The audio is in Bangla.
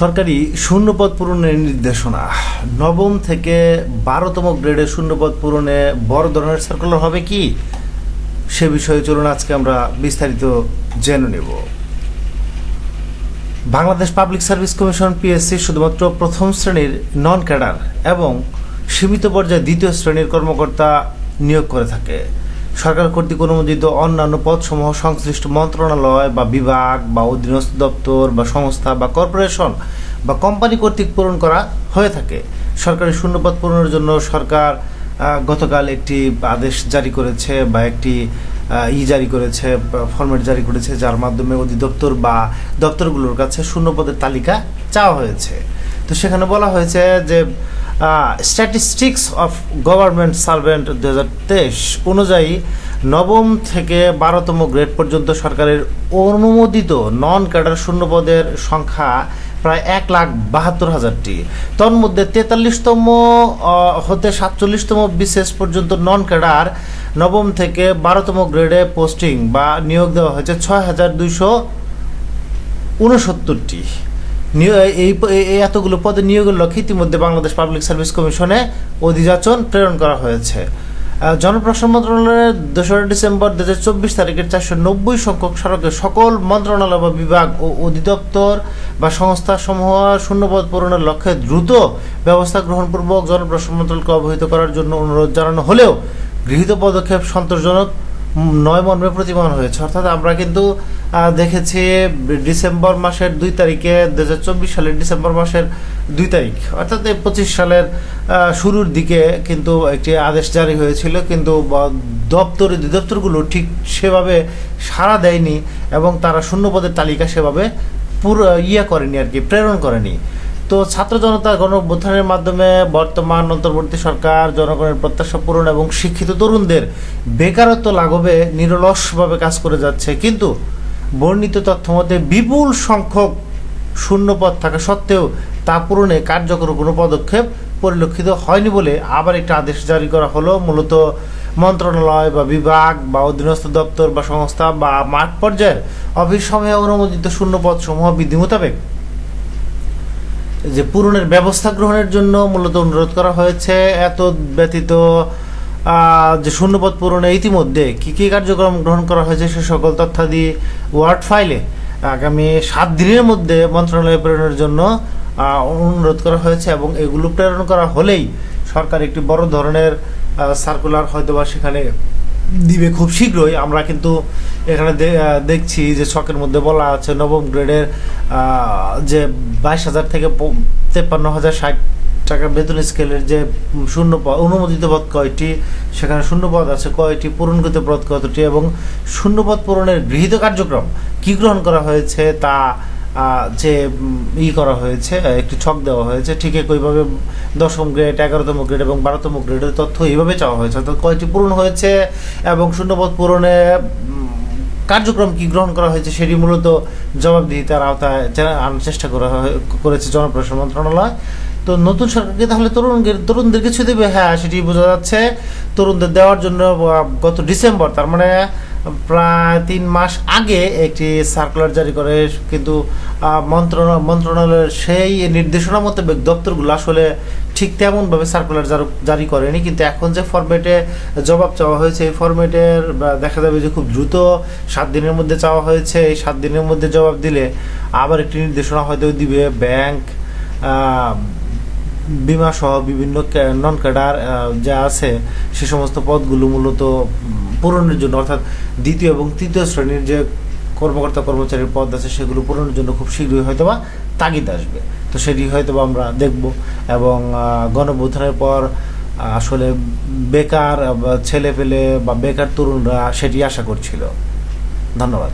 সরকারি শূন্যপদ পূরণের নির্দেশনা। নবম থেকে বারোতম গ্রেডের শূন্যপদ পূরণে বড় ধরনের সার্কুলার হবে কি? সে বিষয়ে চলুন আজকে আমরা বিস্তারিত জেনে নেব। Bangladesh public service commission PSC শুধুমাত্র প্রথম শ্রেণির নন ক্যাডার এবং সীমিত পর্যায়ে দ্বিতীয় শ্রেণির কর্মকর্তা নিয়োগ করে থাকে। সরকার কর্তৃক অনুমোদিত অন্যান্য পদসমূহ সংশ্লিষ্ট মন্ত্রণালয় বা বিভাগ বা অধীনস্থ দপ্তর বা সংস্থা বা কর্পোরেশন বা কোম্পানি কর্তৃক পূরণ করা হয়ে থাকে। সরকারি শূন্যপদ পূরণের জন্য সরকার গতকাল একটি আদেশ জারি করেছে বা একটি ই জারি করেছে, ফরম্যাট জারি করেছে, যার মাধ্যমে অধিদপ্তর বা দপ্তরগুলোর কাছে শূন্যপদের তালিকা চাওয়া হয়েছে। তো সেখানে বলা হয়েছে যে স্ট্যাটিস্টিক্স অফ গভর্নমেন্ট সার্ভেন্ট দু হাজার তেইশ অনুযায়ী নবম থেকে বারোতম গ্রেড পর্যন্ত সরকারের অনুমোদিত নন ক্যাডার শূন্যপদের সংখ্যা প্রায় এক লাখ বাহাত্তর হাজারটি। তন্মধ্যে তেতাল্লিশতম হতে সাতচল্লিশতম বিশেষ পর্যন্ত নন ক্যাডার নবম থেকে বারোতম গ্রেডে পোস্টিং বা নিয়োগ দেওয়া হয়েছে ছয় হাজার দুইশো উনসত্তরটি। এই এতগুলো পদে নিয়োগের লক্ষ্যে ইতিমধ্যে বাংলাদেশ পাবলিক সার্ভিস কমিশনে অধিযাচন প্রেরণ করা হয়েছে। জনপ্রশাসন মন্ত্রণালয়ের দোসরা ডিসেম্বর দু হাজার চব্বিশ তারিখের চারশো নব্বই সংখ্যক সড়কে সকল মন্ত্রণালয় বা বিভাগ ও অধিদপ্তর বা সংস্থা সংস্থাসমূহ শূন্যপদ পূরণের লক্ষ্যে দ্রুত ব্যবস্থা গ্রহণপূর্বক জনপ্রশাসন মন্ত্রণালয়কে অবহিত করার জন্য অনুরোধ জানানো হলেও গৃহীত পদক্ষেপ সন্তোষজনক। নয় মর্মে প্রতিমান হয়েছে। অর্থাৎ আমরা কিন্তু দেখেছি ডিসেম্বর মাসের দুই তারিখে দু হাজার চব্বিশ সালের ডিসেম্বর মাসের দুই তারিখ। অর্থাৎ পঁচিশ সালের শুরুর দিকে কিন্তু একটি আদেশ জারি হয়েছিল, কিন্তু দপ্তর দপ্তরগুলো ঠিক সেভাবে সাড়া দেয়নি এবং তারা শূন্যপদের তালিকা সেভাবে পুরো ইয়ে করেনি আর কি, প্রেরণ করেনি। তো ছাত্র জনতা গণ অভ্যুত্থানের মাধ্যমে বর্তমান অন্তর্বর্তী সরকার জনগণের প্রত্যাশা পূরণ এবং শিক্ষিত তরুণদের বেকারত্ব লাঘবে, নিরলসভাবে কাজ করে যাচ্ছে। কিন্তু বর্ণিত তথ্য মতে বিপুল সংখ্যক শূন্যপদ থাকা সত্ত্বেও তা পূরণে কার্যকর কোনো পদক্ষেপ পরিলক্ষিত হয়নি বলে আবার একটা আদেশ জারি করা হলো। মূলত মন্ত্রণালয় বা বিভাগ বা অধীনস্থ দপ্তর বা সংস্থা বা মাঠ পর্যায়ের অফিস সমূহে অনুমোদিত শূন্যপদ সমূহ বিধি মোতাবেক যে পূরণের ব্যবস্থা গ্রহণের জন্য মূলত অনুরোধ করা হয়েছে। এত ব্যতীত যে শূন্যপদ পূরণে ইতিমধ্যে কি কি কার্যক্রম গ্রহণ করা হয়েছে সে সকল তথ্যাদি ওয়ার্ড ফাইলে আগামী সাত দিনের মধ্যে মন্ত্রণালয়ে প্রেরণের জন্য অনুরোধ করা হয়েছে এবং এগুলো প্রেরণ করা হলেই সরকার একটি বড় ধরনের সার্কুলার হয়তো বা সেখানে দিবে খুব শীঘ্রই। আমরা কিন্তু এখানে দেখছি যে ছকের মধ্যে বলা আছে নবম গ্রেডের যে বাইশ হাজার থেকে তেপ্পান্ন হাজার ষাট টাকা বেতন স্কেলের যে শূন্য পদ, অনুমোদিত পদ কয়টি? সেখানে শূন্য পদ আছে কয়টি? পূরণকৃত পদ কতটি? এবং শূন্য পদ পূরণের গৃহীত কার্যক্রম কি গ্রহণ করা হয়েছে? তা যে ই করা হয়েছে, একটি ছক দেওয়া হয়েছে, ঠিক একইভাবে দশম গ্রেড, এগারোতম গ্রেড এবং বারোতম গ্রেডের তথ্য এইভাবে চাওয়া হয়েছে। অর্থাৎ কয়টি পূরণ হয়েছে এবং শূন্যপদ পূরণে কার্যক্রম কি গ্রহণ করা হয়েছে সেটি মূলত জবাবদিহিতার আওতায় আনার চেষ্টা করা করেছে জনপ্রশাসন মন্ত্রণালয়। তো নতুন সরকারকে তাহলে তরুণ তরুণদের কিছু দেবে? হ্যাঁ সেটি বোঝা যাচ্ছে। তরুণদের দেওয়ার জন্য গত ডিসেম্বর, তার মানে প্রায় তিন মাস আগে একটি সার্কুলার জারি করে কিন্তু আহ, মন্ত্রণা- মন্ত্রণালয়ের সেই নির্দেশনা মোতাবেক দপ্তরগুলো আসলে ঠিক তেমনভাবে সার্কুলার জারু- করেনি। কিন্তু এখন যে ফরম্যাটে জবাব চাওয়া হয়েছে এই ফরম্যাটের দেখা যাবে যে খুব দ্রুত সাত দিনের মধ্যে চাওয়া হয়েছে। এই সাত দিনের মধ্যে জবাব দিলে আবার একটি নির্দেশনা হয়তো দিবে ব্যাংক বিমা সহ বিভিন্ন নন ক্যাডার যা আছে সে সমস্ত পদগুলো মূলত পূরণের জন্য, অর্থাৎ দ্বিতীয় এবং তৃতীয় শ্রেণির যে কর্মকর্তা কর্মচারীর পদ আছে, সেগুলো পূরণের জন্য খুব শীঘ্রই হয়তো বা তাগিদ আসবে। তো সেটি হয়তো বা আমরা দেখব এবং গণবোধনের পর আসলে বেকার ছেলে পেলে বা বেকার তরুণরা সেটি আশা করছিল। ধন্যবাদ।